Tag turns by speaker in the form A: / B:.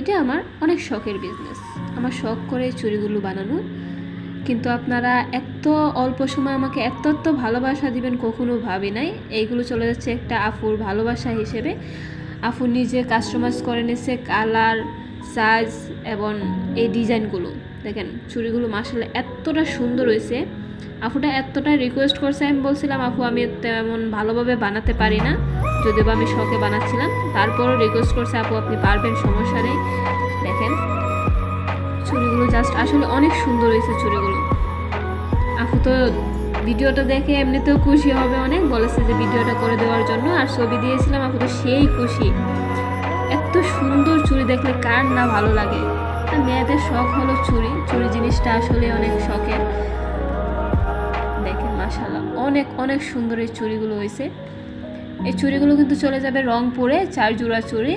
A: এটা আমার অনেক শখের বিজনেস আমার শখ করে চুড়িগুলো বানানো। কিন্তু আপনারা এত অল্প সময় আমাকে এত এত ভালোবাসা দিবেন কখনো ভাবি নাই। এইগুলো চলে যাচ্ছে একটা আফুর ভালোবাসা হিসেবে। আফু নিজে কাস্টমাইজ করে নিয়েছে কালার সাইজ এবং এই ডিজাইনগুলো দেখেন, চুড়িগুলো মাসালে এতটা সুন্দর হয়েছে। আফুটা এতটা রিকোয়েস্ট করছে, আমি বলছিলাম আফু আমি তেমন ভালোভাবে বানাতে পারি না। যদিও বা আমি শখে বানাচ্ছিলাম। তারপরও রিকোয়েস্ট করছে, আপু, আপনি পারবেন, সমস্যা নেই। দেখেন, চুড়িগুলো জাস্ট আসলে অনেক সুন্দর হয়েছে চুড়িগুলো। আপু তো ভিডিওটা দেখে এমনিতেও খুশি হবে অনেক, বলেছে যে ভিডিওটা করে দেওয়ার জন্য, আর ছবি দিয়েছিলাম, আপু তো সেই খুশি। এত সুন্দর চুড়ি দেখলে কার না ভালো লাগে? মেয়েদের শখ হলো চুড়ি চুড়ি জিনিসটা আসলে অনেক শখের। দেখেন মাশাল্লাহ অনেক অনেক সুন্দর এই চুড়িগুলো হয়েছে। এই চুড়িগুলো কিন্তু চলে যাবে রং পরে চার জোড়া চুড়ি।